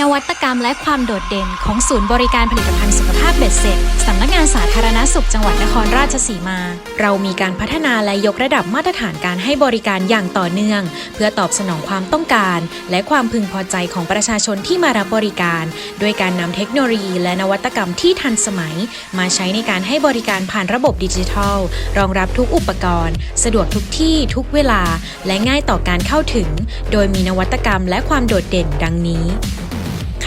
นวัตกรรมและความโดดเด่นของศูนย์บริการผลิตภัณฑ์สุขภาพเบ็ดเสร็จสำนักงานสาธารณสุขจังหวัดนครราชสีมา เรามีการพัฒนาและยกระดับมาตรฐานการให้บริการอย่างต่อเนื่อง เพื่อตอบสนองความต้องการ และความพึงพอใจของประชาชนที่มารับบริการ ด้วยการนำเทคโนโลยี และนวัตกรรมที่ทันสมัย มาใช้ในการให้บริการผ่านระบบดิจิทัล รองรับทุกอุปกรณ์ สะดวกทุกที่ทุกเวลา และง่ายต่อการเข้าถึง โดยมีนวัตกรรมและความโดดเด่นดังนี้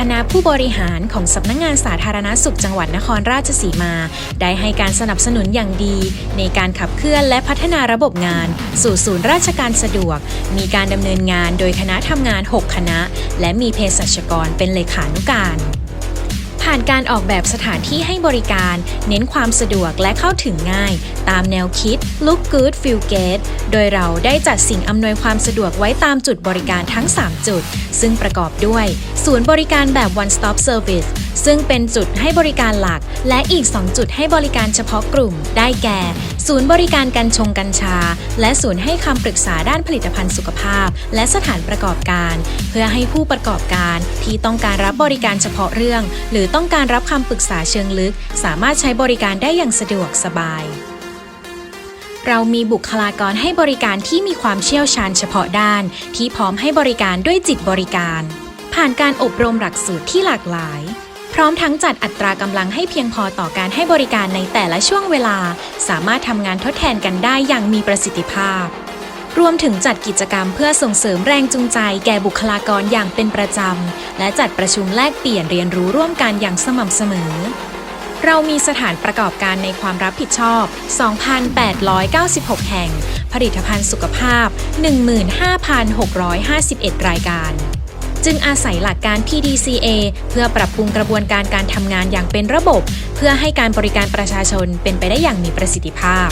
คณะผู้บริหารของสำนักงงานสาธารณสุขจังหวัดนครราชสีมา ได้ให้การสนับสนุนอย่างดี ในการขับเคลื่อนและพัฒนาระบบงาน สู่ศูนย์ราชการสะดวก มีการดำเนินงานโดยคณะทำงาน 6 คณะ และมีเภสัชกรเป็นเลขานุการ ผ่านการออกแบบสถานที่ให้บริการ เน้นความสะดวกและเข้าถึงง่าย ตามแนวคิด Look Good Feel Good โดยเราได้จัดสิ่งอำนวยความสะดวกไว้ตามจุดบริการทั้ง 3 จุด ซึ่งประกอบด้วย ศูนย์บริการแบบ One Stop Service ซึ่งเป็นจุดให้บริการหลัก และอีก 2 จุดให้บริการเฉพาะกลุ่ม ได้แก่ ศูนย์บริการกัญชงกัญชา และศูนย์ให้คำปรึกษาด้านผลิตภัณฑ์สุขภาพ และสถานประกอบการ เพื่อให้ผู้ประกอบการที่ต้องการรับบริการเฉพาะเรื่อง หรือต้องการรับคำปรึกษาเชิงลึก สามารถใช้บริการได้อย่างสะดวกสบาย เรามีบุคลากรให้บริการที่มีความเชี่ยวชาญเฉพาะด้าน ที่พร้อมให้บริการด้วยจิตบริการ ผ่านการอบรมหลักสูตรที่หลากหลาย พร้อมทั้งจัดอัตรากำลังให้เพียงพอต่อการให้บริการในแต่ละช่วงเวลา สามารถทำงานทดแทนกันได้อย่างมีประสิทธิภาพ รวมถึงจัดกิจกรรมเพื่อส่งเสริมแรงจูงใจแก่บุคลากรอย่างเป็นประจำ และจัดประชุมแลกเปลี่ยนเรียนรู้ร่วมกันอย่างสม่ำเสมอเรามีสถานประกอบการในความรับผิดชอบ 2,896 แห่ง ผลิตภัณฑ์สุขภาพ 15,651 รายการ จึงอาศัยหลักการ PDCA เพื่อปรับปรุงกระบวนการการทำงานอย่างเป็นระบบ เพื่อให้การบริการประชาชนเป็นไปได้อย่างมีประสิทธิภาพ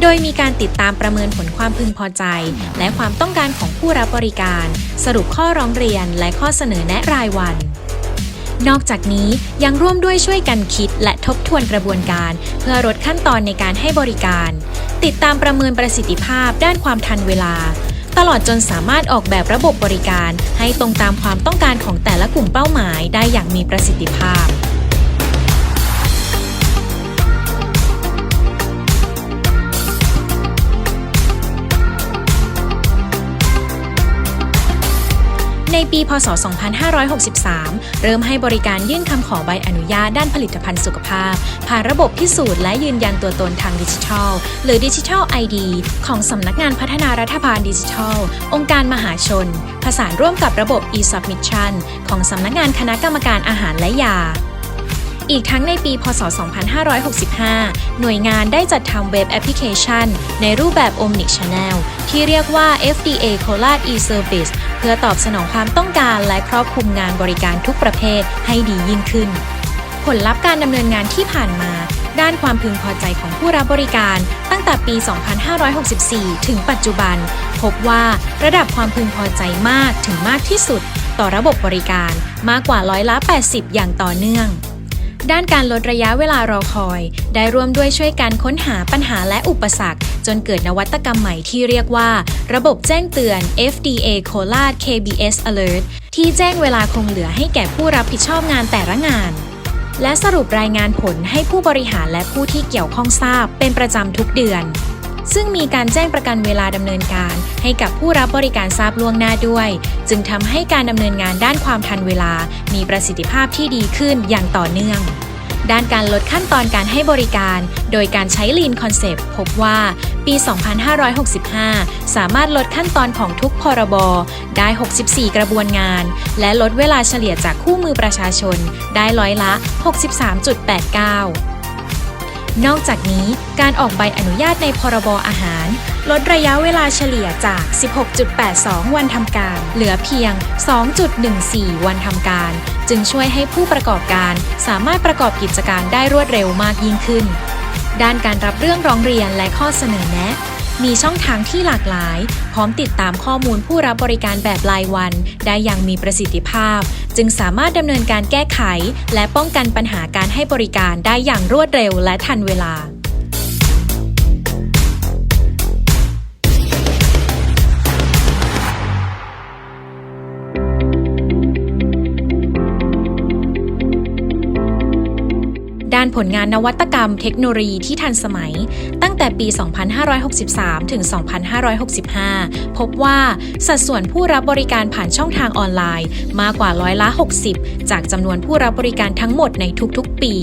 โดยมีการติดตามประเมินผลความพึงพอใจ และความต้องการของผู้รับบริการ สรุปข้อร้องเรียนและข้อเสนอแนะรายวันนอกจากนี้ยังร่วมด้วยช่วยกันคิดและทบทวนกระบวนการ เพื่อลดขั้นตอนในการให้บริการ ติดตามประเมินประสิทธิภาพด้านความทันเวลา ตลอดจนสามารถออกแบบระบบบริการ ให้ตรงตามความต้องการของแต่ละกลุ่มเป้าหมายได้อย่างมีประสิทธิภาพ ในปีพศ 2563 เริ่มให้บริการยื่นคำขอใบอนุญาตด้านผลิตภัณฑ์สุขภาพ ผ่านระบบพิสูจน์และยืนยันตัวตนทางดิจิทัล หรือดิจิทัล ID ของสำนักงานพัฒนารัฐบาลดิจิทัล องค์การมหาชน ผสานร่วมกับระบบ e-submission ของสำนักงานคณะกรรมการอาหารและยา อีกทั้งในปี พศ 2565 หน่วยงานได้จัดทำเว็บแอปพลิเคชัน ในรูปแบบ Omni Channel ที่เรียกว่า FDA โคราช e-Service เพื่อตอบสนองความต้องการและครอบคลุมงานบริการทุกประเภทให้ดียิ่งขึ้น ผลลัพธ์การดำเนินงานที่ผ่านมา ด้านความพึงพอใจของผู้รับบริการตั้งแต่ปี 2564 ถึงปัจจุบัน พบว่าระดับความพึงพอใจมากถึงมากที่สุด ต่อระบบบริการมากกว่าร้อยละ 80 อย่างต่อเนื่อง ด้านการลดระยะเวลารอคอย ได้ร่วมด้วยช่วยกันค้นหาปัญหาและอุปสรรค จนเกิดนวัตกรรมใหม่ที่เรียกว่า ระบบแจ้งเตือน FDA c o l a KBS Alert ที่แจ้งเวลาคงเหลือให้แก่ผู้รับผิดชอบงานแต่ละงาน และสรุปรายงานผลให้ผู้บริหารและผู้ที่เกี่ยวข้องทราบเป็นประจำทุกเดือน ซึ่งมีการแจ้งประกันเวลาดำเนินการ ให้กับผู้รับบริการทราบล่วงหน้าด้วย จึงทำให้การดำเนินงานด้านความทันเวลา มีประสิทธิภาพที่ดีขึ้นอย่างต่อเนื่องด้านการลดขั้นตอนการให้บริการ โดยการใช้ Lean Concept พบว่า ปี 2565 สามารถลดขั้นตอนของทุกพรบ ได้ 64 กระบวนงาน และลดเวลาเฉลี่ยจากคู่มือประชาชน ได้ร้อยละ 63.89 นอกจากนี้การออกใบอนุญาตในพรบอาหาร ลดระยะเวลาเฉลี่ยจาก 16.82 วันทำการ เหลือเพียง 2.14 วันทำการ จึงช่วยให้ผู้ประกอบการสามารถประกอบกิจการได้รวดเร็วมากยิ่งขึ้น ด้านการรับเรื่องร้องเรียนและข้อเสนอแนะ มีช่องทางที่หลากหลาย พร้อมติดตามข้อมูลผู้รับบริการแบบรายวัน ได้อย่างมีประสิทธิภาพ จึงสามารถดำเนินการแก้ไข และป้องกันปัญหาการให้บริการได้อย่างรวดเร็วและทันเวลาด้านผลงานนวัตกรรมเทคโนโลยีที่ทันสมัย แต่ปี 2563 ถึง 2565 พบว่าสัดส่วนผู้รับบริการผ่านช่องทางออนไลน์ มากกว่าร้อยละ 60 จากจำนวนผู้รับบริการทั้งหมดในทุกๆ ปี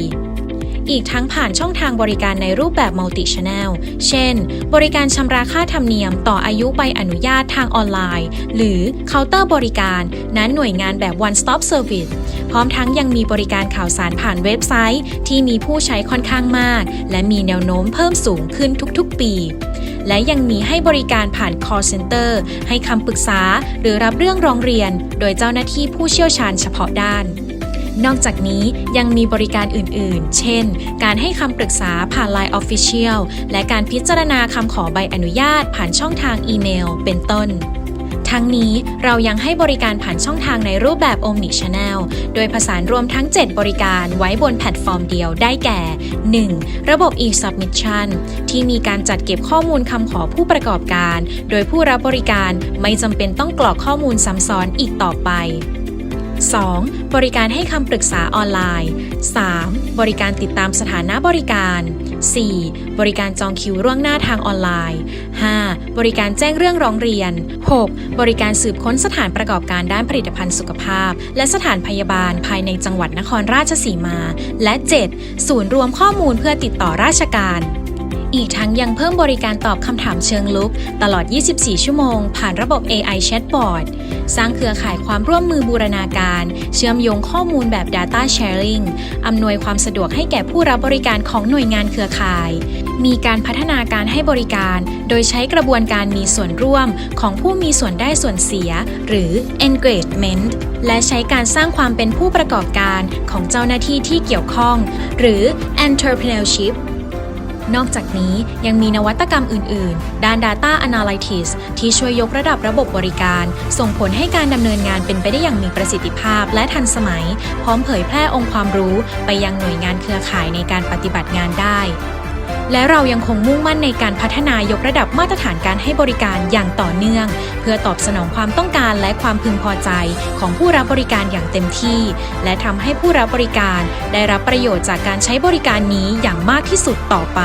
อีกทั้งผ่านช่องทางบริการในรูปแบบ Multi Channel เช่น บริการชำระค่าธรรมเนียมต่ออายุใบอนุญาตทางออนไลน์ หรือเคาน์เตอร์บริการนั้นหน่วยงานแบบ One Stop Service ร้อมทั้งยังมีบริการข่าวสารผ่านเว็บไซต์ ที่มีผู้ใช้ค่อนข้างมาก และมีแนวโน้มเพิ่มสูงขึ้นทุกๆ ปี และยังมีให้บริการผ่าน call center ให้คำปรึกษาหรือรับเรื่องร้องเรียน โดยเจ้าหน้าที่ผู้เชี่ยวชาญเฉพาะด้านนอกจากนี้ยังมีบริการอื่นๆ เช่น การให้คำปรึกษาผ่าน Line Official และการพิจารณาคำขอใบอนุญาตผ่านช่องทางอีเมล เป็นต้น ทั้งนี้เรายังให้บริการผ่านช่องทางในรูปแบบ Omni Channel โดยผสานรวมทั้ง 7 บริการไว้บนแพลตฟอร์มเดียวได้แก่ 1. ระบบ e-submission ที่มีการจัดเก็บข้อมูลคำขอผู้ประกอบการ โดยผู้รับบริการไม่จำเป็นต้องกรอกข้อมูลซ้ำซ้อนอีกต่อไป 2. บริการให้คำปรึกษาออนไลน์ 3. บริการติดตามสถานะบริการ 4. บริการจองคิวล่วงหน้าทางออนไลน์ 5. บริการแจ้งเรื่องร้องเรียน 6. บริการสืบค้นสถานประกอบการด้านผลิตภัณฑ์สุขภาพ และสถานพยาบาลภายในจังหวัดนครราชสีมา และ 7. ศูนย์รวมข้อมูลเพื่อติดต่อราชการ อีกทั้งยังเพิ่มบริการตอบคำถามเชิงลุก ตลอด 24 ชั่วโมง ผ่านระบบ AI Chatbot สร้างเครือข่ายความร่วมมือบูรณาการ เชื่อมโยงข้อมูลแบบ Data Sharing อำนวยความสะดวกให้แก่ผู้รับบริการของหน่วยงานเครือข่าย มีการพัฒนาการให้บริการ โดยใช้กระบวนการมีส่วนร่วมของผู้มีส่วนได้ส่วนเสีย หรือ engagement และใช้การสร้างความเป็นผู้ประกอบการของเจ้าหน้าที่ที่เกี่ยวข้อง หรือ entrepreneurship นอกจากนี้ยังมีนวัตกรรมอื่น ๆ ด้าน Data Analytics ที่ช่วยยกระดับระบบบริการ ส่งผลให้การดำเนินงานเป็นไปได้อย่างมีประสิทธิภาพและทันสมัย พร้อมเผยแพร่องค์ความรู้ไปยังหน่วยงานเครือข่ายในการปฏิบัติงานได้ และเรายังคงมุ่งมั่นในการพัฒนายกระดับมาตรฐานการให้บริการอย่างต่อเนื่อง เพื่อตอบสนองความต้องการและความพึงพอใจของผู้รับบริการอย่างเต็มที่ และทำให้ผู้รับบริการได้รับประโยชน์จากการใช้บริการนี้อย่างมากที่สุดต่อไป